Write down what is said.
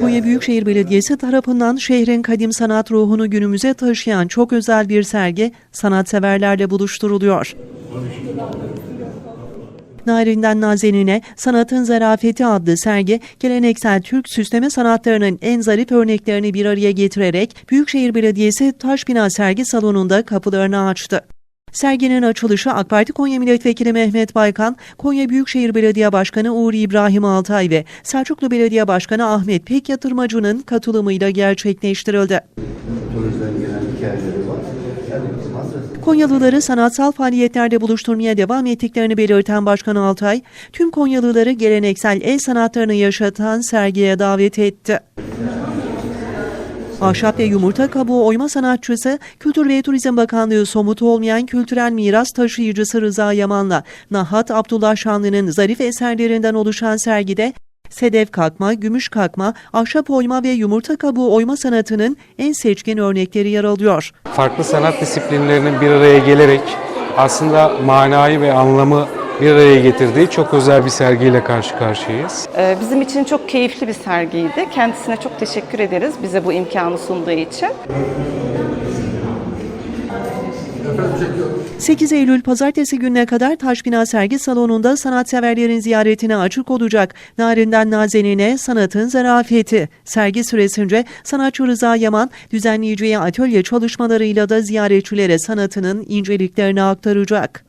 Konya Büyükşehir Belediyesi tarafından şehrin kadim sanat ruhunu günümüze taşıyan çok özel bir sergi sanatseverlerle buluşturuluyor. Narinden Nazenine Sanatın Zarafeti adlı sergi geleneksel Türk süsleme sanatlarının en zarif örneklerini bir araya getirerek Büyükşehir Belediyesi Taşbina Sergi Salonu'nda kapılarını açtı. Serginin açılışı AK Parti Konya Milletvekili Mehmet Baykan, Konya Büyükşehir Belediye Başkanı Uğur İbrahim Altay ve Selçuklu Belediye Başkanı Ahmet Pek Yatırmacı'nın katılımıyla gerçekleştirildi. Konyalıları sanatsal faaliyetlerde buluşturmaya devam ettiklerini belirten Başkan Altay, tüm Konyalıları geleneksel el sanatlarını yaşatan sergiye davet etti. Ahşap ve yumurta kabuğu oyma sanatçısı, Kültür ve Turizm Bakanlığı somut olmayan kültürel miras taşıyıcısı Rıza Yaman'la Nahat Abdullah Şanlı'nın zarif eserlerinden oluşan sergide sedef kakma, gümüş kakma, ahşap oyma ve yumurta kabuğu oyma sanatının en seçkin örnekleri yer alıyor. farklı sanat disiplinlerinin bir araya gelerek aslında manayı ve anlamı bir araya getirdiği çok özel bir sergiyle karşı karşıyayız. Ee, Bizim için çok keyifli bir sergiydi. Kendisine çok teşekkür ederiz bize bu imkanı sunduğu için. 8 Eylül pazartesi gününe kadar Taşbina Sergi Salonu'nda sanatseverlerin ziyaretine açık olacak. Narinden Nazenine Sanatın Zarafeti. Sergi süresince sanatçı Rıza Yaman düzenleyeceği atölye çalışmalarıyla da ziyaretçilere sanatının inceliklerini aktaracak.